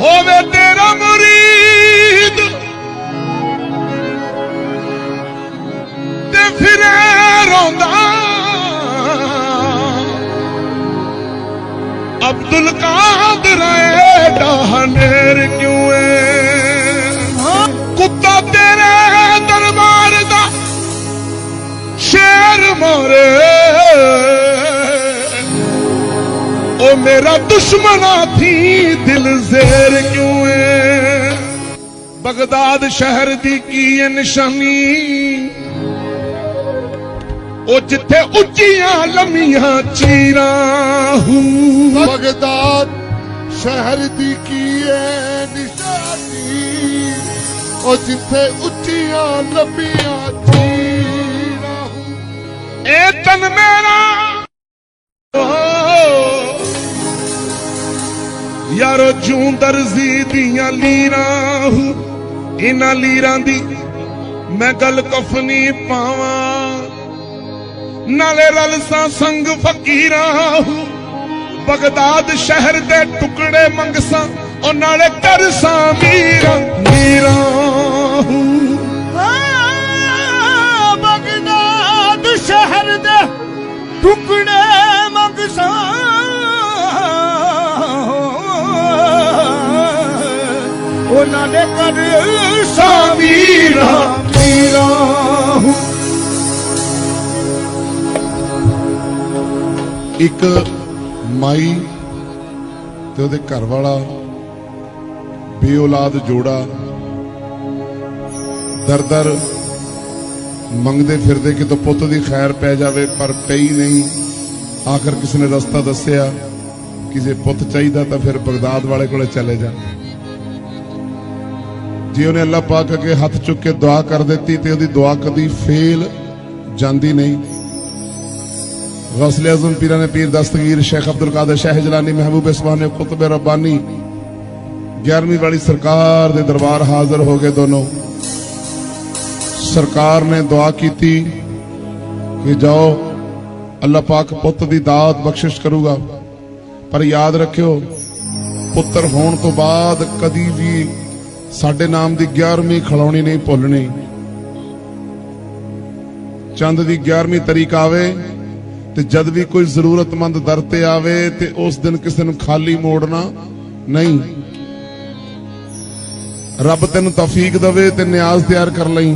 ਹੋਵੇ ਤੇਰਾ ਮੁਰੀਦ ਤੇ ਫਿਰੇ ਰੋਂਦਾ। ਅਬਦੁਲ ਮੇਰਾ ਦੁਸ਼ਮਨਾ ਥੀ ਦਿਲ ਜ਼ੇਰ ਕਿਉਂ ਏ ਬਗਦਾਦ ਸ਼ਹਿਰ ਦੀ ਕੀ ਏ ਨਿਸ਼ਾਨੀ? ਉਹ ਜਿੱਥੇ ਉੱਚੀਆਂ ਲੰਮੀਆਂ ਚੀਰਾਂ ਹੂ। ਬਗਦਾਦ ਸ਼ਹਿਰ ਦੀ ਕੀ ਹੈ ਨਿਸ਼ਾਨੀ? ਉਹ ਜਿੱਥੇ ਉੱਚੀਆਂ ਲੰਬੀਆਂ ਚੀਰਾਂ ਇਹ ਤਨ ਮੇਰਾ ਯਾਰੋ ਜੂੰ ਦਰਜ਼ੀ ਦੀਆਂ ਲੀਰਾਂ ਹੂ। ਇਹਨਾਂ ਲੀਰਾਂ ਦੀ ਮੈਂ ਗੱਲ ਕਫਨੀ ਪਾਵਾਂ। ਨਾਲੇ ਰਲਸਾਂ ਸੰਗ ਫਕੀਰਾਂ ਹੂ। ਬਗਦਾਦ ਸ਼ਹਿਰ ਦੇ ਟੁਕੜੇ ਮੰਗਸਾਂ, ਉਹ ਨਾਲੇ ਕਰਸਾਂ ਮੀਰਾਂ। ਮੀਰਾਂ ਹੂ, ਬਗਦਾਦ ਸ਼ਹਿਰ ਦੇ ਟੁਕੜੇ ਮੰਗਸਾਂ। ਉਹਨਾਂ ਦੇ ਕਰ ਸਾਮੀਰਾ ਮੀਰਾ ਇੱਕ ਮਾਈ ਤੇ ਉਹਦੇ ਘਰ ਵਾਲਾ ਬੇਔਲਾਦ ਜੋੜਾ ਦਰ ਦਰ ਮੰਗਦੇ ਫਿਰਦੇ ਕਿ ਪੁੱਤ ਦੀ ਖੈਰ ਪੈ ਜਾਵੇ, ਪਰ ਪਈ ਨਹੀਂ। ਆਖਰ ਕਿਸੇ ਨੇ ਰਸਤਾ ਦੱਸਿਆ? ਕਿ ਜੇ ਪੁੱਤ ਚਾਹੀਦਾ ਤਾਂ ਫਿਰ ਬਗਦਾਦ ਵਾਲੇ ਕੋਲੇ ਚਲੇ ਜਾ। ਜੀ ਉਹਨੇ ਅੱਲਾ ਪਾਕ ਅੱਗੇ ਹੱਥ ਚੁੱਕ ਕੇ ਦੁਆ ਕਰ ਦਿੱਤੀ ਤੇ ਉਹਦੀ ਦੁਆ ਕਦੀ ਫੇਲ ਜਾਂਦੀ ਨਹੀਂ। ਗਸਲ ਅਜ਼ਮ ਪੀਰਾਂ ਨੇ ਪੀਰ ਦਸਤਗੀਰ ਸ਼ੇਖ ਅਬਦੁਲ ਕਾਦਰ ਸ਼ਾਹ ਜਲਾਨੀ ਮਹਿਬੂਬ ਇਸਮਾਨੇ ਕੁਤਬ ਰਬਾਨੀ 11ਵੀਂ ਵਾਲੀ ਸਰਕਾਰ ਦੇ ਦਰਬਾਰ ਹਾਜ਼ਰ ਹੋ ਗਏ ਦੋਨੋਂ। ਸਰਕਾਰ ਨੇ ਦੁਆ ਕੀਤੀ ਕਿ ਜਾਓ, ਅੱਲਾ ਪਾਕ ਪੁੱਤ ਦੀ ਦਾਤ ਬਖਸ਼ਿਸ਼ ਕਰੂਗਾ। ਪਰ ਯਾਦ ਰੱਖਿਓ, ਪੁੱਤਰ ਹੋਣ ਤੋਂ ਬਾਅਦ ਕਦੀ ਵੀ ਸਾਡੇ ਨਾਮ ਦੀ 11ਵੀਂ ਖਲਾਉਣੀ ਨਹੀਂ ਭੁੱਲਣੀ। ਚੰਦ ਦੀ 11ਵੀਂ ਤਰੀਕ ਆਵੇ ਤੇ ਜਦ ਵੀ ਕੋਈ ਜ਼ਰੂਰਤਮੰਦ ਦਰ ਤੇ ਆਵੇ ਤੇ ਉਸ ਦਿਨ ਕਿਸੇ ਨੂੰ ਖਾਲੀ ਮੋੜਨਾ ਨਹੀਂ। ਰੱਬ ਤੈਨੂੰ ਤੌਫੀਕ ਦੇਵੇ ਤੇ ਨਿਆਜ਼ ਤਿਆਰ ਕਰ ਲਈ।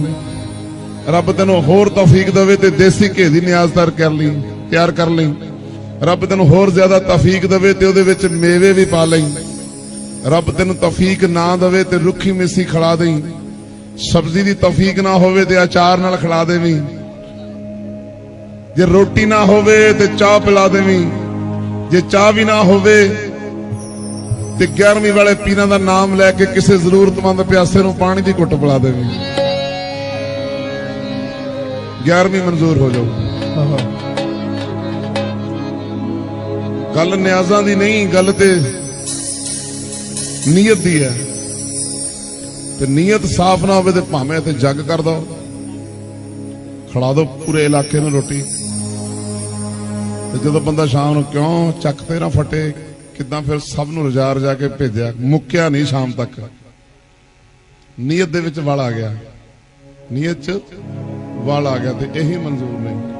ਰੱਬ ਤੈਨੂੰ ਹੋਰ ਤੌਫੀਕ ਦੇਵੇ ਤੇ ਦੇਸੀ ਘੇ ਦੀ ਨਿਆਜ਼ ਤਿਆਰ ਕਰ ਲਈ, ਤਿਆਰ ਕਰ ਲਈ। ਰੱਬ ਤੈਨੂੰ ਹੋਰ ਜ਼ਿਆਦਾ ਤੌਫੀਕ ਦੇਵੇ ਤੇ ਉਹਦੇ ਵਿੱਚ ਮੇਵੇ ਵੀ ਪਾ ਲਈ। ਰੱਬ ਤੈਨੂੰ ਤੌਫੀਕ ਨਾ ਦੇਵੇ ਤੇ ਰੁੱਖੀ ਮਿੱਸੀ ਖਿਲਾ ਦੇਈ। ਸਬਜ਼ੀ ਦੀ ਤੌਫੀਕ ਨਾ ਹੋਵੇ ਤੇ ਅਚਾਰ ਨਾਲ ਖਿਲਾ ਦੇਵੀਂ। ਜੇ ਰੋਟੀ ਨਾ ਹੋਵੇ ਤੇ ਚਾਹ ਪਿਲਾ ਦੇਵੀਂ। ਜੇ ਚਾਹ ਵੀ ਨਾ ਹੋਵੇ ਤੇ 11ਵੀਂ ਵਾਲੇ ਪੀਰਾਂ ਦਾ ਨਾਮ ਲੈ ਕੇ ਕਿਸੇ ਜ਼ਰੂਰਤਮੰਦ ਪਿਆਸੇ ਨੂੰ ਪਾਣੀ ਦੀ ਘੁੱਟ ਪਿਲਾ ਦੇਵੀਂ। 11ਵੀਂ ਮਨਜ਼ੂਰ ਹੋ ਜਾਊ ਗੱਲ ਨਿਆਜ਼ਾਂ ਦੀ ਨਹੀਂ ਗੱਲ ਤੇ ਨੀਅਤ ਦੀ ਹੈ। ਤੇ ਨੀਅਤ ਸਾਫ਼ ਨਾ ਹੋਵੇ ਤੇ ਭਾਵੇਂ ਤੇ ਜੱਗ ਕਰ ਦੋ। ਖੜਾ ਦੋ ਪੂਰੇ ਇਲਾਕੇ ਨੂੰ ਰੋਟੀ। ਤੇ ਜਦੋਂ ਬੰਦਾ ਸ਼ਾਮ ਨੂੰ ਕਿਉਂ ਚੱਕ ਤੇ ਨਾ ਫਟੇ, ਕਿਦਾਂ ਫਿਰ ਸਭ ਨੂੰ ਰਜਾ ਰਜਾ ਕੇ ਭੇਜਿਆ। ਮੁੱਕਿਆ ਨਹੀਂ ਸ਼ਾਮ ਤੱਕ। ਨੀਅਤ ਦੇ ਵਿੱਚ ਵਲ ਆ ਗਿਆ। ਨੀਅਤ ਚ ਵਲ ਆ ਗਿਆ ਤੇ ਇਹੀ ਮਨਜ਼ੂਰ ਨਹੀਂ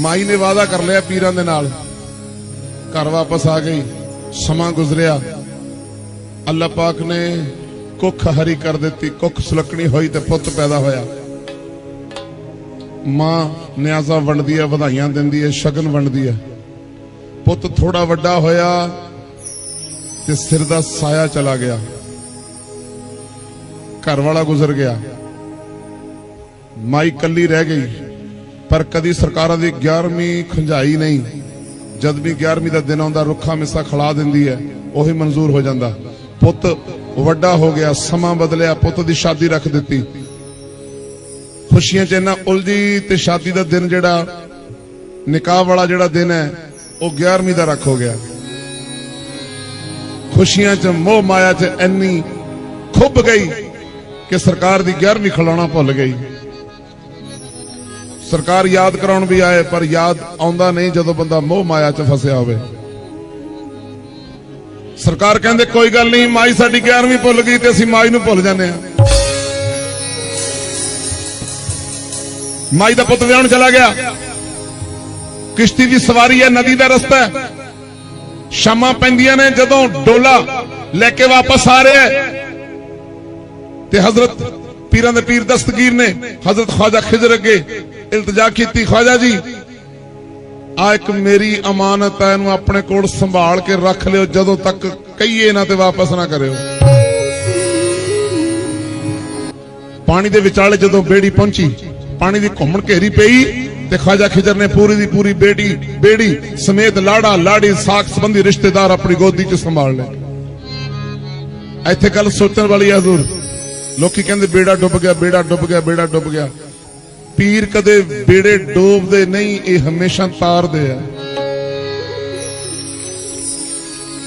ਮਾਈ ਨੇ ਵਾਅਦਾ ਕਰ ਲਿਆ ਪੀਰਾਂ ਦੇ ਨਾਲ। ਘਰ ਵਾਪਸ ਆ ਗਈ। ਸਮਾਂ ਗੁਜ਼ਰਿਆ। ਅੱਲਾਹ ਪਾਕ ਨੇ ਕੁੱਖ ਹਰੀ ਕਰ ਦਿੱਤੀ, ਕੁੱਖ ਸੁਲਕਣੀ ਹੋਈ ਤੇ ਪੁੱਤ ਪੈਦਾ ਹੋਇਆ। ਮਾਂ ਨਿਆਜ਼ਾ ਵੰਡਦੀ ਹੈ ਵਧਾਈਆਂ ਦਿੰਦੀ ਹੈ ਸ਼ਗਨ ਵੰਡਦੀ ਹੈ ਪੁੱਤ ਥੋੜਾ ਵੱਡਾ ਹੋਇਆ ਤੇ ਸਿਰ ਦਾ ਸਾਇਆ ਚਲਾ ਗਿਆ। ਘਰ ਵਾਲਾ ਗੁਜ਼ਰ ਗਿਆ। ਮਾਈ ਕੱਲੀ ਰਹਿ ਗਈ, ਪਰ ਕਦੀ ਸਰਕਾਰਾਂ ਦੀ 11ਵੀਂ ਖੰਝਾਈ ਨਹੀਂ। ਜਦ ਵੀ 11ਵੀਂ ਦਾ ਦਿਨ ਆਉਂਦਾ, ਰੁੱਖਾ ਮਿੱਸਾ ਖਲਾ ਦਿੰਦੀ ਹੈ, ਉਹੀ ਮਨਜ਼ੂਰ ਹੋ ਜਾਂਦਾ। ਪੁੱਤ ਵੱਡਾ ਹੋ ਗਿਆ, ਸਮਾਂ ਬਦਲਿਆ, ਪੁੱਤ ਦੀ ਸ਼ਾਦੀ ਰੱਖ ਦਿੱਤੀ। ਖੁਸ਼ੀਆਂ 'ਚ ਇੰਨਾ ਉਲਝੀ ਤੇ ਸ਼ਾਦੀ ਦਾ ਦਿਨ ਜਿਹੜਾ, ਨਿਕਾਹ ਵਾਲਾ ਜਿਹੜਾ ਦਿਨ ਹੈ, ਉਹ 11ਵੀਂ ਦਾ ਰੱਖ ਹੋ ਗਿਆ। ਖੁਸ਼ੀਆਂ 'ਚ, ਮੋਹ ਮਾਇਆ 'ਚ ਇੰਨੀ ਖੁੱਬ ਗਈ ਕਿ ਸਰਕਾਰ ਦੀ 11ਵੀਂ ਖਿਲਾਉਣਾ ਭੁੱਲ ਗਈ। ਸਰਕਾਰ ਯਾਦ ਕਰਾਉਣ ਵੀ ਆਏ, ਪਰ ਯਾਦ ਆਉਂਦਾ ਨਹੀਂ ਜਦੋਂ ਬੰਦਾ ਮੋਹ ਮਾਇਆ 'ਚ ਫਸਿਆ ਹੋਵੇ। ਸਰਕਾਰ ਕਹਿੰਦੇ ਕੋਈ ਗੱਲ ਨਹੀਂ, ਮਾਈ ਸਾਡੀ 11ਵੀਂ ਭੁੱਲ ਗਈ ਤੇ ਅਸੀਂ ਮਾਈ ਨੂੰ ਭੁੱਲ ਜਾਂਦੇ ਆ ਮਾਈ ਦਾ ਪੁੱਤ ਵਿਆਹਣ ਚਲਾ ਗਿਆ। ਕਿਸ਼ਤੀ ਦੀ ਸਵਾਰੀ ਹੈ, ਨਦੀ ਦਾ ਰਸਤਾ ਹੈ। ਸ਼ਾਮਾਂ ਪੈਂਦੀਆਂ ਨੇ, ਜਦੋਂ ਡੋਲਾ ਲੈ ਕੇ ਵਾਪਸ ਆ ਰਿਹਾ ਤੇ ਹਜ਼ਰਤ ਪੀਰਾਂ ਦੇ ਪੀਰ ਦਸਤਗੀਰ ਨੇ, ਹਜ਼ਰਤ ਖਵਾਜਾ ਖਿਜ਼ਰ ਅੱਗੇ ਇਲਤਜਾ ਕੀਤੀ। ਖਵਾਜਾ ਜੀ ਆ ਇੱਕ ਮੇਰੀ ਅਮਾਨਤ ਹੈ ਇਹਨੂੰ ਆਪਣੇ ਕੋਲ ਸੰਭਾਲ ਕੇ ਰੱਖ ਲਿਓ, ਜਦੋਂ ਤੱਕ ਕਹੀਏ ਨਾ ਤੇ ਵਾਪਸ ਨਾ ਕਰਿਓ। ਪਾਣੀ ਦੇ ਵਿਚਾਲੇ ਜਦੋਂ ਬੇੜੀ ਪਹੁੰਚੀ, ਪਾਣੀ ਦੀ ਘੁੰਮਣ ਘੇਰੀ ਪਈ ਤੇ ਖਾਜਾ ਖਿਜਰ ਨੇ ਪੂਰੀ ਦੀ ਪੂਰੀ ਬੇਟੀ ਬੇੜੀ ਸਮੇਤ ਲਾੜਾ, ਲਾੜੀ, ਸਾਖ ਸੰਬੰਧੀ ਰਿਸ਼ਤੇਦਾਰ ਆਪਣੀ ਗੋਦੀ 'ਚ ਸੰਭਾਲ ਲਏ। ਇੱਥੇ ਗੱਲ ਸੋਚਣ ਵਾਲੀ ਹੈ ਹਜ਼ੂਰ। ਲੋਕੀ ਕਹਿੰਦੇ ਬੇੜਾ ਡੁੱਬ ਗਿਆ, ਬੇੜਾ ਡੁੱਬ ਗਿਆ, ਬੇੜਾ ਡੁੱਬ ਗਿਆ। ਪੀਰ ਕਦੇ ਬੇੜੇ ਡੋਬਦੇ ਨਹੀਂ, ਇਹ ਹਮੇਸ਼ਾ ਤਾਰਦੇ ਆ।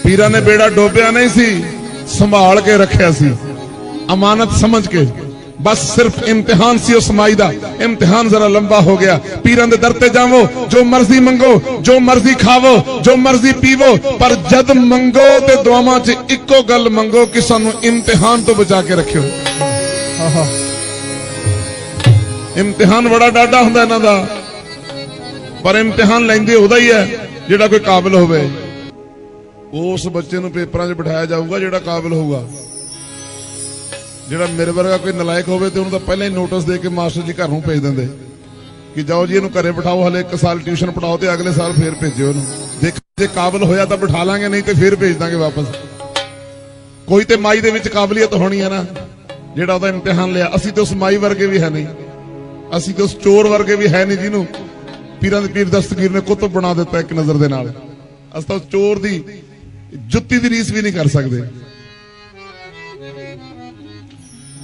ਪੀਰਾਂ ਨੇ ਬੇੜਾ ਡੋਬਿਆ ਨਹੀਂ ਸੀ, ਸੰਭਾਲ ਕੇ ਰੱਖਿਆ ਸੀ। ਅਮਾਨਤ ਸਮਝ ਕੇ, ਬਸ ਸਿਰਫ ਇਮਤਿਹਾਨ ਸੀ ਉਸ ਮਾਈ ਦਾ। ਇਮਤਿਹਾਨ ਜ਼ਰਾ ਲੰਬਾ ਹੋ ਗਿਆ। ਪੀਰਾਂ ਦੇ ਦਰ ਤੇ ਜਾਵੋ, ਜੋ ਮਰਜ਼ੀ ਮੰਗੋ, ਜੋ ਮਰਜ਼ੀ ਖਾਵੋ, ਜੋ ਮਰਜ਼ੀ ਪੀਵੋ, ਪਰ ਜਦ ਮੰਗੋ ਤੇ ਦੁਆਵਾਂ 'ਚ ਇੱਕੋ ਗੱਲ ਮੰਗੋ ਕਿ ਸਾਨੂੰ ਇਮਤਿਹਾਨ ਤੋਂ ਬਚਾ ਕੇ ਰੱਖਿਓ। ਇਮਤਿਹਾਨ ਬੜਾ ਡਾਡਾ ਹੁੰਦਾ ਇਹਨਾਂ ਦਾ। ਪਰ ਇਮਤਿਹਾਨ ਲੈਂਦੇ ਉਹਦਾ ਹੀ ਹੈ, ਜਿਹੜਾ ਕੋਈ ਕਾਬਿਲ ਹੋਵੇ। ਉਸ ਬੱਚੇ ਨੂੰ ਪੇਪਰਾਂ 'ਚ ਬਿਠਾਇਆ ਜਾਊਗਾ ਜਿਹੜਾ ਕਾਬਿਲ ਹੋਊਗਾ। ਜਿਹੜਾ ਮੇਰੇ ਵਰਗਾ ਕੋਈ ਨਲਾਇਕ ਹੋਵੇ ਤੇ ਉਹਨੂੰ ਤਾਂ ਪਹਿਲਾਂ ਹੀ ਨੋਟਿਸ ਦੇ ਕੇ ਮਾਸਟਰ ਜੀ ਘਰ ਨੂੰ ਭੇਜ ਦਿੰਦੇ। ਕਿ ਜਾਓ ਜੀ, ਇਹਨੂੰ ਘਰੇ ਬਿਠਾਓ, ਹਲੇ ਇੱਕ ਸਾਲ ਟਿਊਸ਼ਨ ਪੜਾਓ ਤੇ ਅਗਲੇ ਸਾਲ ਫੇਰ ਭੇਜਿਓ ਇਹਨੂੰ। ਦੇਖ, ਜੇ ਕਾਬਿਲ ਹੋਇਆ ਤਾਂ ਬਿਠਾ ਲਾਂਗੇ, ਨਹੀਂ ਤੇ ਫੇਰ ਭੇਜ ਦਾਂਗੇ ਵਾਪਸ। ਕੋਈ ਤੇ ਮਾਈ ਦੇ ਵਿੱਚ ਕਾਬਲੀਅਤ ਹੋਣੀ ਹੈ ਨਾ, ਜਿਹੜਾ ਉਹਦਾ ਇਮਤਿਹਾਨ ਲਿਆ। ਅਸੀਂ ਤੇ ਉਸ ਮਾਈ ਵਰਗੇ ਵੀ ਹੈ ਨਹੀਂ। ਅਸੀਂ ਤਾਂ ਉਸ ਚੋਰ ਵਰਗੇ ਵੀ ਹੈ ਨਹੀਂ ਜਿਹਨੂੰ ਪੀਰਾਂ ਦੇ ਪੀਰ ਦਸਤਗੀਰ ਨੇ ਕੁਤਬ ਬਣਾ ਦਿੱਤਾ ਇੱਕ ਨਜ਼ਰ ਦੇ ਨਾਲ। ਅਸੀਂ ਤਾਂ ਉਸ ਚੋਰ ਦੀ ਜੁੱਤੀ ਦੀ ਰੀਸ ਵੀ ਨਹੀਂ ਕਰ ਸਕਦੇ।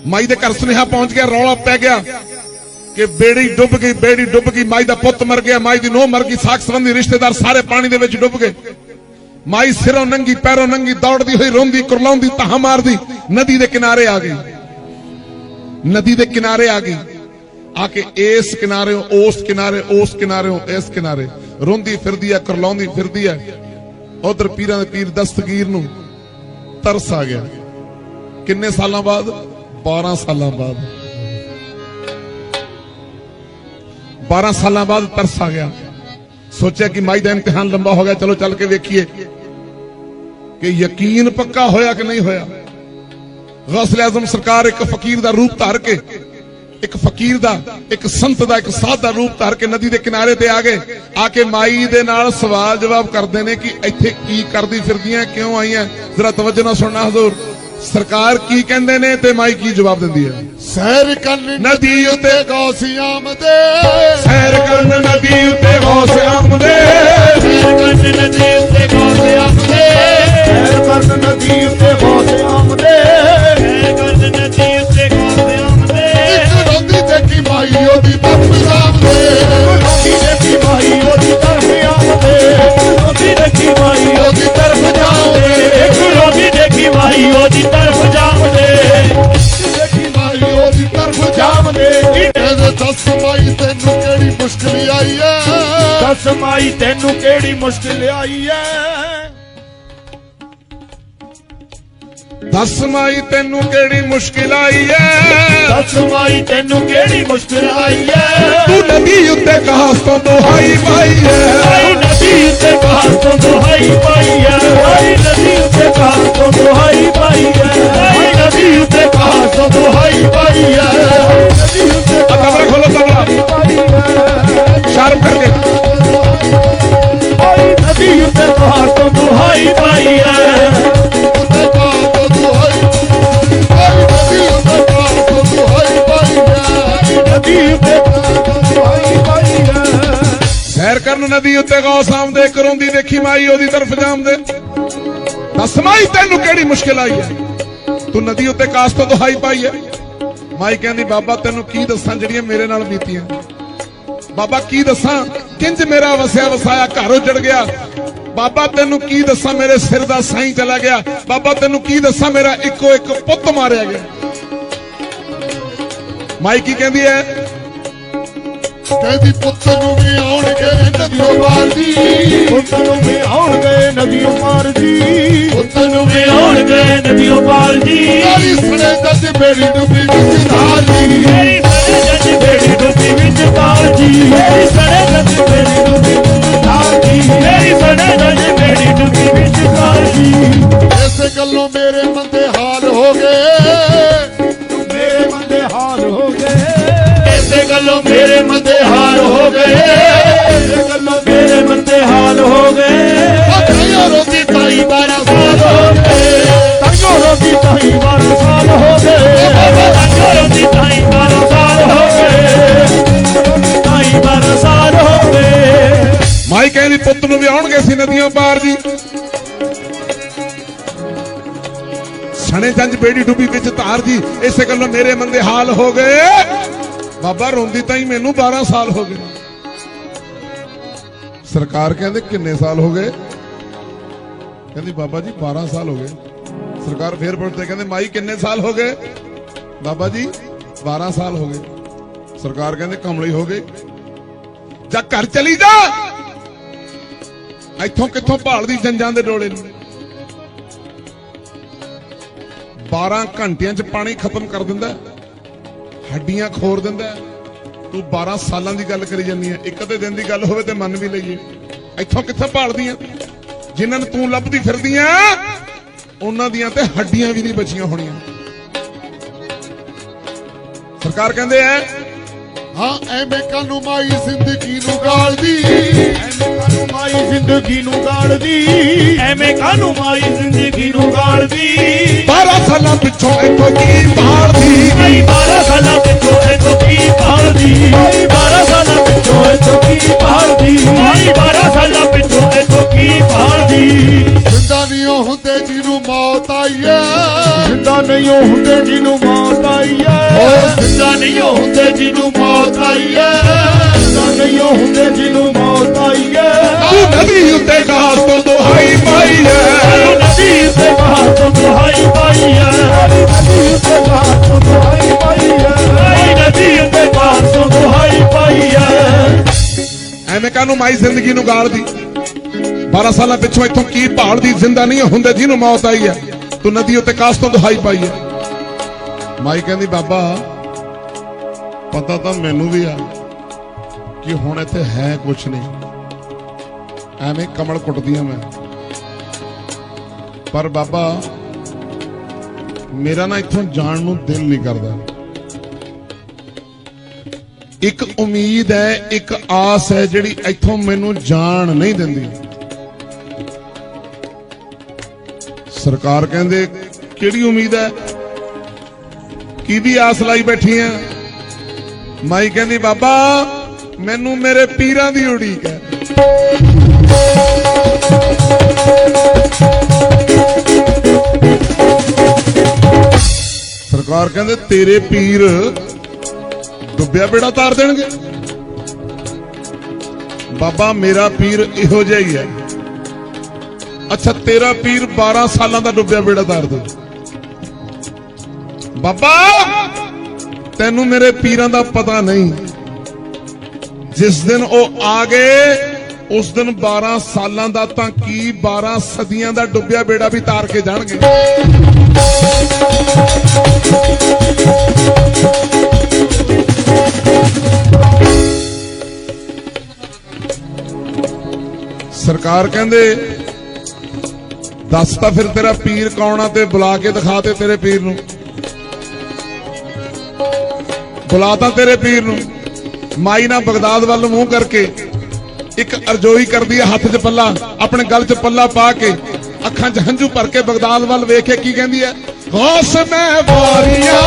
ਮਾਈ ਦੇ ਘਰ ਸੁਨੇਹਾ ਪਹੁੰਚ ਗਿਆ, ਰੌਲਾ ਪੈ ਗਿਆ ਕਿ ਬੇੜੀ ਡੁੱਬ ਗਈ, ਬੇੜੀ ਡੁੱਬ ਗਈ, ਮਾਈ ਦਾ ਪੁੱਤ ਮਰ ਗਿਆ, ਮਾਈ ਦੀ ਨੂੰਹ ਮਰ ਗਈ, ਸਾਖ ਸੰਬੰਧੀ ਰਿਸ਼ਤੇਦਾਰ ਸਾਰੇ ਪਾਣੀ ਦੇ ਵਿੱਚ ਡੁੱਬ ਗਏ। ਮਾਈ ਸਿਰੋਂ ਨੰਗੀ, ਪੈਰੋਂ ਨੰਗੀ, ਦੌੜਦੀ ਹੋਈ, ਰੋਂਦੀ, ਕੁਰਲਾਉਂਦੀ ਤਾਹਾਂ ਮਾਰਦੀ, ਨਦੀ ਦੇ ਕਿਨਾਰੇ ਆ ਗਈ। ਨਦੀ ਦੇ ਕਿਨਾਰੇ ਆ ਗਈ। ਆ ਕੇ ਇਸ ਕਿਨਾਰੇ, ਉਸ ਕਿਨਾਰੇ ਉਸ ਕਿਨਾਰੇ, ਇਸ ਕਿਨਾਰੇ। ਰੋਂਦੀ ਫਿਰਦੀ ਆ ਕੁਰਲਾਉਂਦੀ ਫਿਰਦੀ ਆ ਉਧਰ ਪੀਰਾਂ ਦੇ ਪੀਰ ਦਸਤਗੀਰ ਨੂੰ ਤਰਸ ਆ ਗਿਆ। ਕਿੰਨੇ ਸਾਲਾਂ ਬਾਅਦ? 12 ਸਾਲਾਂ ਬਾਅਦ। 12 ਸਾਲਾਂ ਬਾਅਦ ਤਰਸ ਆ ਗਿਆ। ਸੋਚਿਆ ਕਿ ਮਾਈ ਦਾ ਇਮਤਿਹਾਨ ਲੰਬਾ ਹੋ ਗਿਆ। ਚਲੋ ਚੱਲ ਕੇ ਵੇਖੀਏ ਕਿ ਯਕੀਨ ਪੱਕਾ ਹੋਇਆ ਕਿ ਨਹੀਂ ਹੋਇਆ। ਗੌਸਲ ਆਜ਼ਮ ਸਰਕਾਰ ਇੱਕ ਫਕੀਰ ਦਾ ਰੂਪ ਧਾਰ ਕੇ ਇੱਕ ਫਕੀਰ ਦਾ ਇੱਕ ਸੰਤ ਦਾ ਇੱਕ ਸਾਧ ਦਾ ਰੂਪ ਧਾਰ ਕੇ ਨਦੀ ਦੇ ਕਿਨਾਰੇ ਤੇ ਆ ਗਏ। ਆ ਕੇ ਮਾਈ ਦੇ ਨਾਲ ਸਵਾਲ ਜਵਾਬ ਕਰਦੇ ਨੇ ਕਿ ਇੱਥੇ ਕੀ ਕਰਦੀ ਫਿਰਦੀਆਂ ਕਿਉਂ ਆਈਆਂ? ਜ਼ਰਾ ਤਵੱਜੋ ਨਾਲ ਸੁਣਨਾ ਹਜ਼ੂਰ। ਸਰਕਾਰ ਕੀ ਕਹਿੰਦੇ ਨੇ ਤੇ ਮਾਈ ਕੀ ਜਵਾਬ ਦਿੰਦੀ ਹੈ? ਸੈਰ ਕਰਨ ਨਦੀ ਉੱਤੇ ਗੌਸੀਆਮ ਦੇ ਸੈਰ ਕਰਨ ਨਦੀ ਉੱਤੇ ਗੌਸ ਆਮਦੇ। ਸੈਰ ਕਰਨ ਨਦੀ ਉੱਤੇ ਗੌਸੀਆਮ ਦੇ ਸੈਰ ਕਰਨ ਨਦੀ ਉੱਤੇ ਗੌਸੀਆਮ ਦੇ ਸੈਰ ਕਰਨ ਨਦੀ ਮਾਈ ਉਹਦੀ ਤਰਫ ਸਾਹਮਣੇ। ਰੋਂਦੀ ਦੇਖੀ ਮਾਈ ਉਹਦੀ ਤਰਫ ਆਉਂਦੇ ਰੋਂਦੀ ਦੇਖੀ ਮਾਈ ਉਹਦੀ ਤਰਫ ਜਾਂਦੇ। ਇੱਕ ਰੋਂਦੀ ਦੇਖੀ ਮਾਈ ਉਹਦੀ ਤਰਫ ਜਾਂਦੇ। ਦੇਖੀ ਮਾਈ ਉਹਦੀ ਤਰਫ ਜਾਂਦੇ। ਇਹਦੇ ਦੱਸ ਮਾਈ ਤੈਨੂੰ ਕਿਹੜੀ ਮੁਸ਼ਕਲ ਆਈ ਐ? ਦੱਸ ਮਾਈ ਤੈਨੂੰ ਕਿਹੜੀ ਮੁਸ਼ਕਲ ਆਈ ਐ? ਦੱਸ ਮਾਈ ਤੈਨੂੰ ਕਿਹੜੀ ਮੁਸ਼ਕਿਲ ਆਈ ਐ? ਦੱਸ ਮਾਈ ਤੈਨੂੰ ਕਿਹੜੀ ਮੁਸ਼ਕਲ ਆਈ ਐ? ਤੂੰ ਨਦੀ ਉੱਤੇ ਕਹਾਸ ਤੋਂ ਦੁਹਾਈ ਪਾਈ ਐ। ਆਈ ਨਦੀ ਉੱਤੇ ਕਹਾਂ ਤੋਂ ਦੁਹਾਈ ਪਾਈ ਐ। ਆਈ ਨਦੀ ਉੱਤੇ ਕਹਾਂ ਤੋਂ ਦੁਹਾਈ ਪਾਈ ਐ। ਆਈ ਨਦੀ ਉੱਤੇ ਕਹਾਂ ਤੋਂ ਦੁਹਾਈ ਪਾਈ ਐ। ਨਦੀ ਉੱਤੇ ਤਬਲਾ ਖੋਲੋ ਤਬਲਾ ਐ ਸ਼ਰਮ ਕਰਕੇ ਆਈ ਨਦੀ ਉੱਤੇ ਕਹਾਂ ਤੋਂ ਦੁਹਾਈ ਪਾਈ ਐ। ਸੈਰ ਕਰਨ ਨਦੀ ਉੱਤੇ ਗੌਸ ਆਮਦੇ ਕਰੋਂਦੀ ਦੇਖੀ ਮਾਈ ਉਹਦੀ ਤਰਫ ਜਾਮਦੇ ਦੱਸ ਮਾਈ, ਤੈਨੂੰ ਕਿਹੜੀ ਮੁਸ਼ਕਿਲ ਆਈ ਐ ਤੂੰ ਨਦੀ ਉੱਤੇ ਕਾਸ ਤੋਂ ਦੁਹਾਈ ਪਾਈ ਐ ਮਾਈ ਕਹਿੰਦੀ, ਬਾਬਾ, ਤੈਨੂੰ ਕੀ ਦੱਸਾਂ ਜਿਹੜੀਆਂ ਮੇਰੇ ਨਾਲ ਬੀਤੀਆਂ? ਬਾਬਾ, ਕੀ ਦੱਸਾਂ? ਕਿੰਜ ਮੇਰਾ ਵਸਿਆ ਵਸਾਇਆ ਘਰ ਉਜੜ ਗਿਆ? ਬਾਬਾ, ਤੈਨੂੰ ਕੀ ਦੱਸਾਂ? ਮੇਰੇ ਸਿਰ ਦਾ ਸਾਈਂ ਚਲਾ ਗਿਆ। ਬਾਬਾ, ਤੈਨੂੰ ਕੀ ਦੱਸਾਂ? ਮੇਰਾ ਇੱਕੋ ਇੱਕ ਪੁੱਤ ਮਾਰਿਆ ਗਿਆ। ਮਾਈ ਕੀ ਕਹਿੰਦੀ ਐ ਕਹਿੰਦੀ ਪੁੱਤ ਨੂੰ ਵੀ ਆਉਣਗੇ ਨਦੀਓ ਮਾਰਦੀ। ਪੁੱਤ ਨੂੰ ਵੀ ਆਉਣਗੇ ਨਦੀਓ ਮਾਰਦੀ। ਪੁੱਤ ਨੂੰ ਡੁੱਬੇ ਹੋਣਗੇ ਨਦੀਓ ਜੀ ਤੇਰੀ ਸਣੇ ਜੱਜ ਮੇਰੀ ਡੁੱਬੀ ਵਿੱਚ ਧਾਰੀ ਮੇਰੀ ਸੜੇ ਜੱਜ ਮੇਰੀ ਡੁੱਬੀ ਵਿੱਚ ਮਾਈ ਕਹਿੰਦੀ ਪੁੱਤ ਨੂੰ ਵਿਆਹਣਗੇ ਸੀ ਨਦੀਆਂ ਪਾਰ ਜੀ। ਸਣੇ ਜੰਜ ਬੇੜੀ ਡੁੱਬੀ ਵਿੱਚ ਧਾਰ ਜੀ, ਇਸੇ ਗੱਲੋਂ ਮੇਰੇ ਮੰਦੇ ਹਾਲ ਹੋ ਗਏ। ਬਾਬਾ ਰੋਂਦੀ ਤਾਂ ਹੀ ਮੈਨੂੰ 12 ਸਾਲ ਹੋ ਗਏ। ਸਰਕਾਰ ਕਹਿੰਦੇ ਕਿੰਨੇ ਸਾਲ ਹੋ ਗਏ? ਕਹਿੰਦੀ ਬਾਬਾ ਜੀ 12 ਸਾਲ ਹੋ ਗਏ। ਸਰਕਾਰ ਫੇਰ ਪੁੱਛਦੇ ਕਹਿੰਦੇ ਮਾਈ ਕਿੰਨੇ ਸਾਲ ਹੋ ਗਏ? ਬਾਬਾ ਜੀ 12 ਸਾਲ ਹੋ ਗਏ। ਸਰਕਾਰ ਕਹਿੰਦੇ ਕਮਲੀ ਹੋ ਗਏ ਜਾਂ ਘਰ ਚਲੀ ਜਾ। ਇੱਥੋਂ ਕਿੱਥੋਂ ਭਾਲਦੀ ਜੰਜਾਂ ਦੇ ਡੋਲੇ ਨੂੰ? 12 ਘੰਟਿਆਂ 'ਚ ਪਾਣੀ ਖਤਮ ਕਰ ਦਿੰਦਾ ਹੱਡੀਆਂ ਖੋਰ ਦਿੰਦਾ ਤੂੰ 12 ਸਾਲਾਂ ਦੀ ਗੱਲ ਕਰੀ ਜਾਂਦੀ ਹੈ। ਇੱਕ ਅੱਧੇ ਦਿਨ ਦੀ ਗੱਲ ਹੋਵੇ ਤੇ ਮੰਨ ਵੀ ਲਈਏ। ਇੱਥੋਂ ਕਿੱਥੋਂ ਭਾਲਦੀਆਂ? ਜਿਨ੍ਹਾਂ ਨੂੰ ਤੂੰ ਲੱਭਦੀ ਫਿਰਦੀਆਂ, ਉਹਨਾਂ ਦੀਆਂ ਤੇ ਹੱਡੀਆਂ ਵੀ ਨਹੀਂ ਬਚੀਆਂ ਹੋਣੀਆਂ। ਸਰਕਾਰ ਕਹਿੰਦੇ ਐ ਹਾਂ, ਐਵੇਂ ਕਾਨੂੰ ਮਾਈ ਜ਼ਿੰਦਗੀ ਨੂੰ ਗਾਲਦੀ। ਐਵੇਂ ਮਾਈ ਜ਼ਿੰਦਗੀ ਨੂੰ ਗਾਲਦੀ। ਐਵੇਂ ਕਾਨੂੰ ਮਾਈ ਜ਼ਿੰਦਗੀ ਨੂੰ ਗਾਲਦੀ? 12 ਸਾਲਾਂ ਪਿੱਛੋਂ ਇੱਥੋਂ ਕੀ ਭਾਲਦੀ? ਕਈ 12 ਸਾਲਾਂ ਪਿੱਛੋਂ ਇਥੋਂ ਕੀ ਭਾਲਦੀ? ਕਈ 12 ਸਾਲਾਂ ਪਿੱਛੋਂ ਇਥੋਂ ਕੀ ਭਾਲਦੀ? ਕਈ 12 ਸਾਲਾਂ ਪਿੱਛੋਂ ਇਥੋਂ ਕੀ ਭਾਲਦੀ? ਜਿੰਦਾ ਨਹੀਂ ਉਹ ਹੁੰਦੇ ਜਿਹਨੂੰ ਮੌਤ ਆਈ ਐ। ਜਿੰਦਾ ਨਹੀਂ ਉਹ ਹੁੰਦੇ ਜਿਹਨੂੰ ਮੌਤ ਆਈ ਐ। ਜਿੰਦਾ ਨਹੀਂ ਉਹ ਹੁੰਦੇ ਜਿਹਨੂੰ ਮੌਤ ਆਈ ਐ। ਜਿੰਦਾ ਨਹੀਂ ਉਹ ਹੁੰਦੇ ਜਿਹਨੂੰ ਐ ਤੂੰ ਨਦੀ ਉੱਤੇ ਘਾਸ ਤੋਂ ਦੁਹਾਈ ਪਾਈ ਐ ਨਦੀ ਤੇ ਬਾਹਰ ਤੋਂ ਦੁਹਾਈ ਪਾਈ ਐ ਨਦੀ ਤੇ ਬਾਹਰ ਤੋਂ ਦੁਹਾਈ ਪਾਈ ਐ ਨਦੀ ਤੇ ਬਾਹਰ ਤੋਂ ਦੁਹਾਈ ਪਾਈ ਐ ਐਵੇਂ ਕਾਨੂੰ ਮਾਈ ਜ਼ਿੰਦਗੀ ਨੂੰ ਗਾਲਦੀ? 12 ਸਾਲਾਂ ਪਿੱਛੋਂ ਇੱਥੋਂ ਕੀ ਭਾਲਦੀ ਜਿੰਦਾ ਨਹੀਂ ਹੁੰਦੇ ਜਿਹਨੂੰ ਮੌਤ ਆਈ ਐ ਤੂੰ ਨਦੀ ਉੱਤੇ ਕਾਸ ਤੋਂ ਦੁਹਾਈ ਪਾਈ ਐ ਮਾਈ ਕਹਿੰਦੀ ਬਾਬਾ ਪਤਾ ਤਾਂ ਮੈਨੂੰ ਵੀ ਆ। ਕਿ ਹੁਣ ਇੱਥੇ ਹੈ ਕੁਛ ਨਹੀਂ। ਐਵੇਂ ਕਮਲ ਕੁੱਟਦੀਆਂ ਮੈਂ। ਪਰ ਬਾਬਾ, ਮੇਰਾ ਨਾ ਇੱਥੋਂ ਜਾਣ ਨੂੰ ਦਿਲ ਨਹੀਂ ਕਰਦਾ। ਇੱਕ ਉਮੀਦ ਹੈ, ਇੱਕ ਆਸ ਹੈ ਜਿਹੜੀ ਇੱਥੋਂ ਮੈਨੂੰ ਜਾਣ ਨਹੀਂ ਦਿੰਦੀ। ਸਰਕਾਰ ਕਹਿੰਦੇ, ਕਿਹੜੀ ਉਮੀਦ ਹੈ? ਕਿਹਦੀ ਆਸ ਲਾਈ ਬੈਠੀ ਆ? ਮਾਈ ਕਹਿੰਦੀ, ਬਾਬਾ ਮੈਨੂੰ ਮੇਰੇ ਪੀਰਾਂ ਦੀ ਉਡੀਕ ਹੈ। ਸਰਕਾਰ ਕਹਿੰਦੇ ਤੇਰੇ ਪੀਰ ਡੁੱਬਿਆ ਬੇੜਾ ਤਾਰ ਦੇਣਗੇ। ਬਾਬਾ, ਮੇਰਾ ਪੀਰ ਇਹੋ ਜਿਹਾ ਹੀ ਹੈ। ਅੱਛਾ, ਤੇਰਾ ਪੀਰ 12 ਸਾਲਾਂ ਦਾ ਡੁੱਬਿਆ ਬੇੜਾ ਤਾਰ ਦੇ। ਬਾਬਾ, ਤੈਨੂੰ ਮੇਰੇ ਪੀਰਾਂ ਦਾ ਪਤਾ ਨਹੀਂ। ਜਿਸ ਦਿਨ ਉਹ ਆ ਗਏ, ਉਸ ਦਿਨ 12 ਸਾਲਾਂ ਦਾ ਤਾਂ ਕੀ 12 ਸਦੀਆਂ ਦਾ ਡੁੱਬਿਆ ਬੇੜਾ ਵੀ ਤਾਰ ਕੇ ਜਾਣਗੇ। ਸਰਕਾਰ ਕਹਿੰਦੇ, ਦੱਸ ਤਾਂ ਫਿਰ ਤੇਰਾ ਪੀਰ ਕੌਣ ਆ ਤੇ ਬੁਲਾ ਕੇ ਦਿਖਾ ਤੇ ਤੇਰੇ ਪੀਰ ਨੂੰ। ਬੁਲਾ ਤਾਂ ਤੇਰੇ ਪੀਰ ਨੂੰ। ਮਾਈ ਨਾਲ ਬਗਦਾਦ ਵੱਲ ਨੂੰ ਮੂੰਹ ਕਰਕੇ ਇੱਕ ਅਰਜ਼ੋਈ ਕਰਦੀ ਹੈ ਹੱਥ 'ਚ ਪੱਲਾ, ਆਪਣੇ ਗਲ 'ਚ ਪੱਲਾ ਪਾ ਕੇ, ਅੱਖਾਂ 'ਚ ਹੰਝੂ ਭਰ ਕੇ ਬਗਦਾਦ ਵੱਲ ਵੇਖ ਕੇ ਕੀ ਕਹਿੰਦੀ ਹੈ? ਗੌਸ ਮੈਂ ਵਾਰੀਆਂ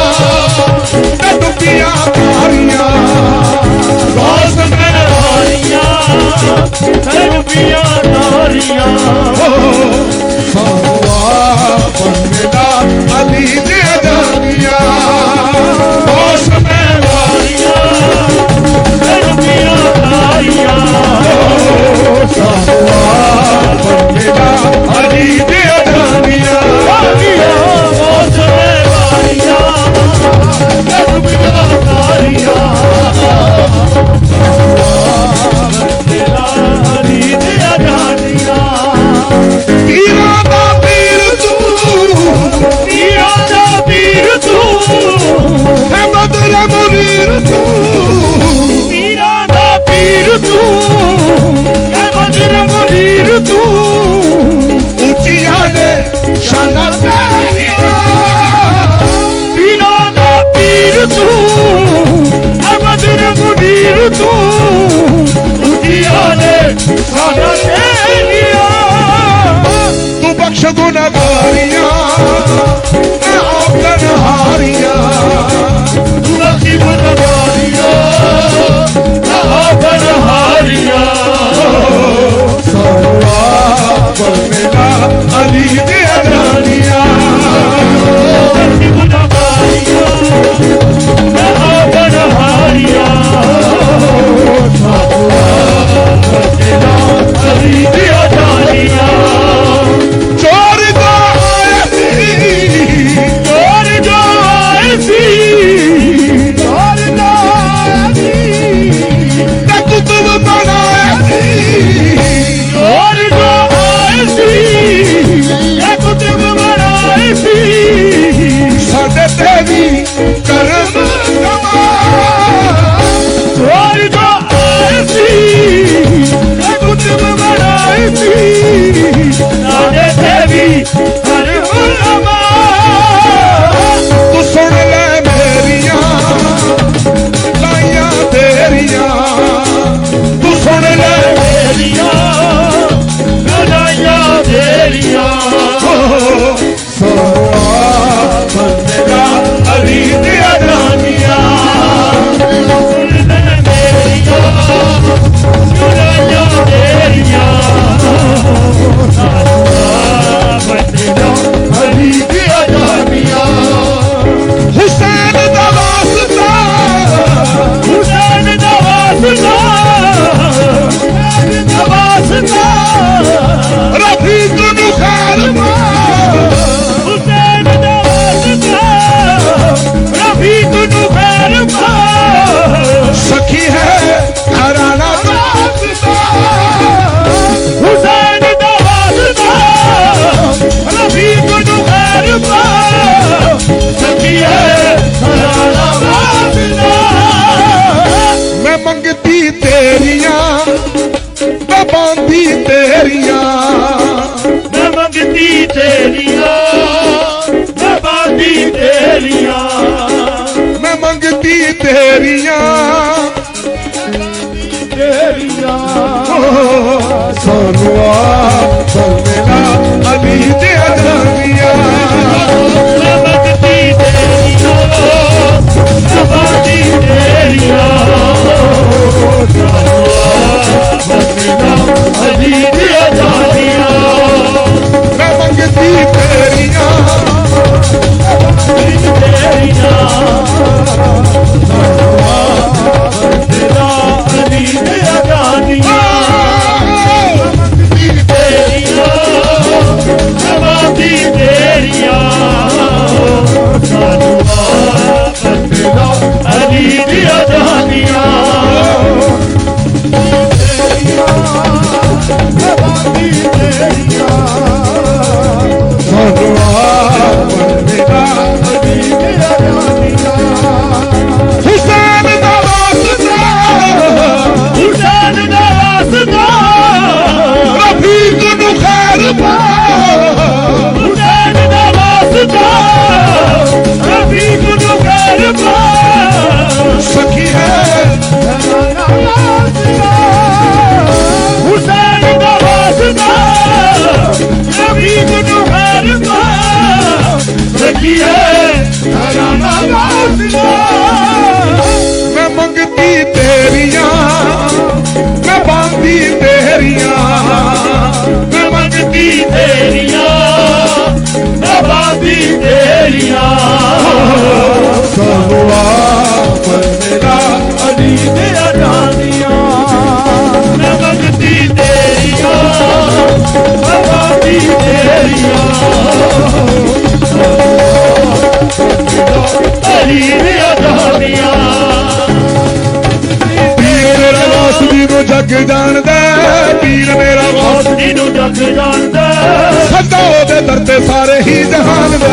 ਤੇ ਡੁੱਬੀਆਂ ਮਾਰੀਆਂ ਗੌਸ ਮੈਂ ਵਾਰੀਆਂ ਸਰਬੀਆਂ ਨਾਰੀਆਂ। ਸਾਵਾ ਬੰਦਾ ਅਲੀ ਦੇ ਜਾਨੀਆਂ ਗੌਸ ਮੈਂ ਵਾਰੀਆਂ। ਨਾਰੀਆਂ ਬੰਦਾ ਅਲੀ ਦੇ Savior. ਜਾਣਦਾ ਪੀਰ ਮੇਰਾ ਮੌਤ ਜੀ ਨੂੰ ਜੱਗ ਜਾਣਦਾ। ਸਦਾ ਉਹਦੇ ਦਰ ਤੇ ਸਾਰੇ ਹੀ ਜਹਾਨ ਦਾ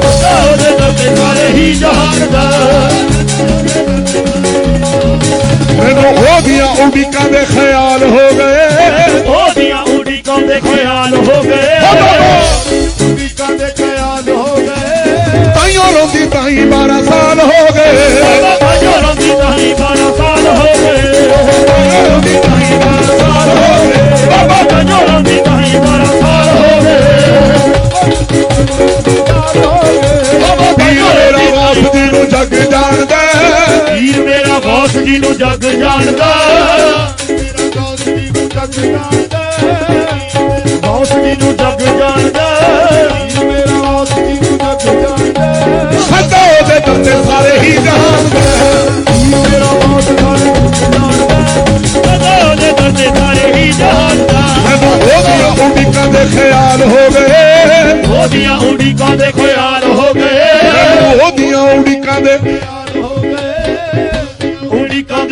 ਸਦਾ ਉਹਦੇ ਦਰ ਤੇ ਸਾਰੇ ਹੀ ਜਹਾਨ ਦਾ ਮੈਨੂੰ ਉਹਦੀਆਂ ਉਡੀਕਾਂ ਦੇ ਖਿਆਲ ਹੋ ਗਏ। ਉਹਦੀਆਂ ਉਡੀਕਾਂ ਦੇ ਖਿਆਲ ਹੋ ਗਏ। ਉਡੀਕਾਂ ਦੇ ਖਿਆਲ ਹੋ ਗਏ। ਤਾਈਓ ਰੋਂਦੀ ਤਾਈ 12 ਸਾਲ ਹੋ ਗਏ। ਜੀ ਨੂੰ ਜੱਗ ਜਾਣਦਾ। ਮੇਰਾ ਗੌਸ ਜੀ ਨੂੰ ਜੱਗ ਜਾਣਦਾ। ਗੌਸ ਜੀ ਨੂੰ ਜੱਗ ਜਾਣਦਾ ਮੇਰਾ ਗੌਸ ਜੀ ਨੂੰ ਜੱਗ ਜਾਣਦਾ ਸਦਾ ਉਹਦੇ ਦਰ ਤੇ ਸਾਰੇ ਹੀ ਜਾਣਦੇ ਮੇਰਾ ਗੌਸ ਸਾਰੇ ਜਾਣਦਾ ਸਦਾ ਉਹਦੇ ਦਰ ਤੇ ਸਾਰੇ ਹੀ ਜਾਣਦਾ ਜਦੋਂ ਉਹਦੀਆਂ ਉਡੀਕਾਂ ਦੇ ਖਿਆਲ ਹੋ ਗਏ ਉਹਦੀਆਂ ਉਡੀਕਾਂ ਦੇ ਖਿਆਲ ਹੋ ਗਏ। ਉਹਦੀਆਂ ਉਡੀਕਾਂ ਦੇ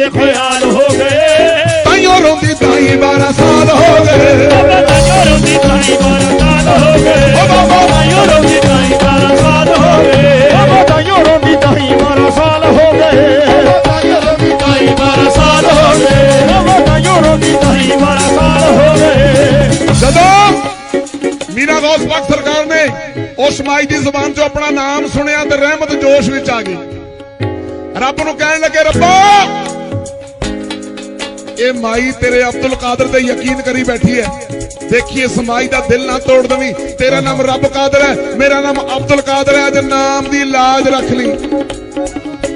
ਉਡੀਕਾਂ ਦੇ ਖਿਆਲ ਹੋ ਗਏ। ਤਾਈਓ ਰੋਂਦੀ ਤਾਈ 12 ਸਾਲ ਹੋ ਗਏ। ਬਾਬਾ ਤਾਈਓ ਰੋਂਦੀ ਤਾਈ ਬਾਰਾਂ ਸਾਲ ਹੋ ਗਏ। ਓ ਬਾਬਾ। ਤਾਈਓ ਰੋਂਦੀ ਤਾਈ ਬਾਰਾਂ ਸਾਲ ਹੋ ਗਏ। ਬਾਬਾ ਤਾਈਓ ਰੋਂਦੀ ਤਾਈ ਬਾਰਾਂ ਸਾਲ ਹੋ ਗਏ। ਤਾਈਓ ਰੋਂਦੀ ਤਾਈ ਬਾਰਾਂ ਸਾਲ ਹੋ ਗਏ। ਬਾਬਾ ਤਾਈਓ ਰੋਂਦੀ ਤਾਈ ਬਾਰਾਂ ਸਾਲ ਹੋ ਗਏ। ਜਦੋਂ ਮੀਰਾ ਗੌਸ ਪਾਕ ਸਰਕਾਰ ਨੇ ਉਸ ਮਾਈ ਦੀ ਜ਼ੁਬਾਨ ਤੋਂ ਆਪਣਾ ਨਾਮ ਸੁਣਿਆ ਤੇ ਰਹਿਮਤ ਜੋਸ਼ ਵਿੱਚ ਆ ਗਈ। ਰੱਬ ਨੂੰ ਕਹਿਣ ਲੱਗੇ ਰੱਬਾ ਇਹ ਮਾਈ ਤੇਰੇ ਅਬਦੁਲ ਕਾਦਰ ਤੇ ਯਕੀਨ ਕਰੀ ਬੈਠੀ ਹੈ। ਦੇਖੀ ਇਸ ਮਾਈ ਦਾ ਦਿਲ ਨਾ ਤੋੜ ਦਵੀਂ। ਤੇਰਾ ਨਾਮ ਰੱਬ ਕਾਦਰ ਹੈ ਮੇਰਾ ਨਾਮ ਅਬਦੁਲ ਕਾਦਰ ਹੈ ਤੇ ਨਾਮ ਦੀ ਲਾਜ ਰੱਖ ਲਈ।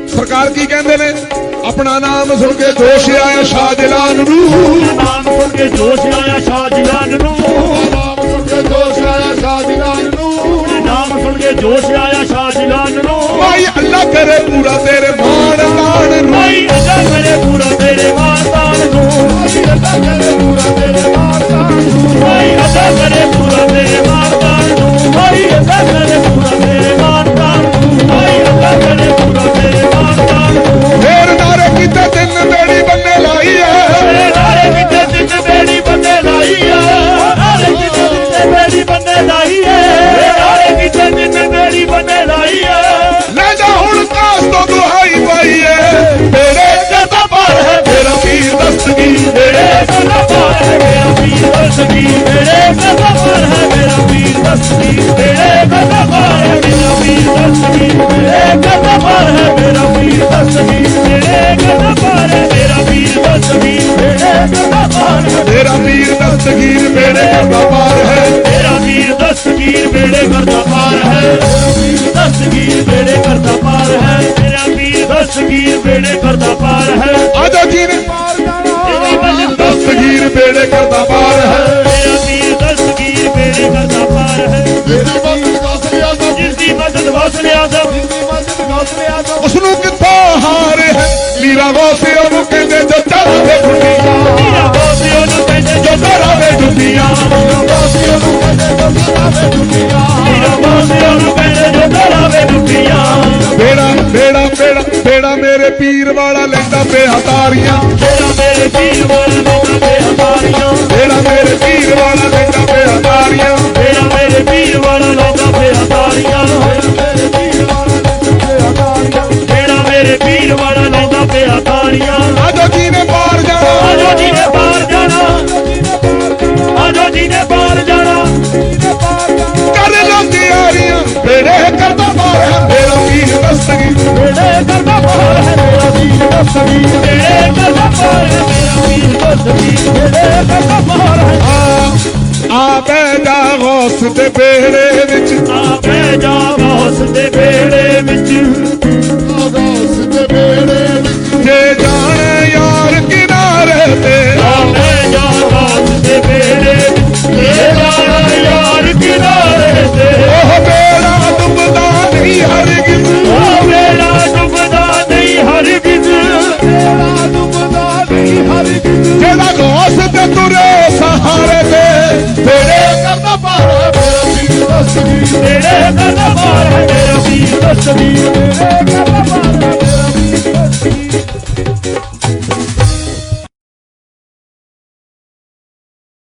ਸਰਕਾਰ ਕੀ ਕਹਿੰਦੇ ਨੇ? ਆਪਣਾ ਨਾਮ ਸੁਣ ਕੇ ਜੋਸ਼ ਆਇਆ ਸ਼ਾਹਜਲਾਲ ਨੂੰ। ਨਾਮ ਸੁਣ ਕੇ ਜੋਸ਼ ਆਇਆ ਸ਼ਾਹਜਹਾਨ ਨੂੰ। ਨਾਮ ਸੁਣ ਕੇ ਜੋਸ਼ ਆਇਆ ਨੂੰ। ਨਾਮ ਸੁਣ ਕੇ ਜੋਸ਼ ਆਇਆ ਸ਼ਾਹਜਹਾਨ ਨੂੰ। ਭਾਈ ਅੱਲਾ ਕਰੇ ਪੂਰਾ ਤੇਰੇ ਮਾਣ ਲਾਣ ਨੂੰ ਮੇਰੇ ਪੂਰਾ ਤੇਰੇ ਮਾਤਾਨ ਨੂੰ। ਅੱਲਾ ਕਰੇ ਪੂਰਾ ਤੇਰੇ ਮਾਰਦਾ ਨੂੰ ਭਾਈ ਅਜਾ ਮੇਰੇ ਪੂਰਾ ਤੇਰੇ ਮਾਤਾਨ ਨੂੰ ਭਾਈ ਅਜਾ ਮੇਰੇ ਪੂਰਾ ਤੇਰੇ ਮਾਤਾਨ ਨੂੰ ਭਾਈ ਅਜਾ ਮੇਰੇ ਪੂਰਾ ਤੇਰੇ ਮਾਤਾਨ ਨੂੰ। ਫੇਰ ਨਾਰੇ ਕੀਤੇ ਦਿਨ ਬੇੜੀ ਬੰਨੇ ਲਾਈ ਐ। ਨਾਰੇ ਕਿਤੇ ਜਿੱਤ ਬੇੜੀ ਬੰਦੇ ਲਾਈ ਆ ਨਾਰੇ ਕਿਤੇ ਜਿੱਤ ਬੇੜੀ ਬੰਦੇ ਲਾਈ ਆ ਨਾਰੇ ਕਿਤੇ ਜਿੱਤ ਬੇੜੀ ਬੰਦੇ ਲਾਈ ਆ ਲੈ ਜਾ ਹੁਣ ਕਾਸ ਤੋਂ ਦੁਹਾਈ ਪਾਈ ਐ। ਵਾਲਾ वस्ते to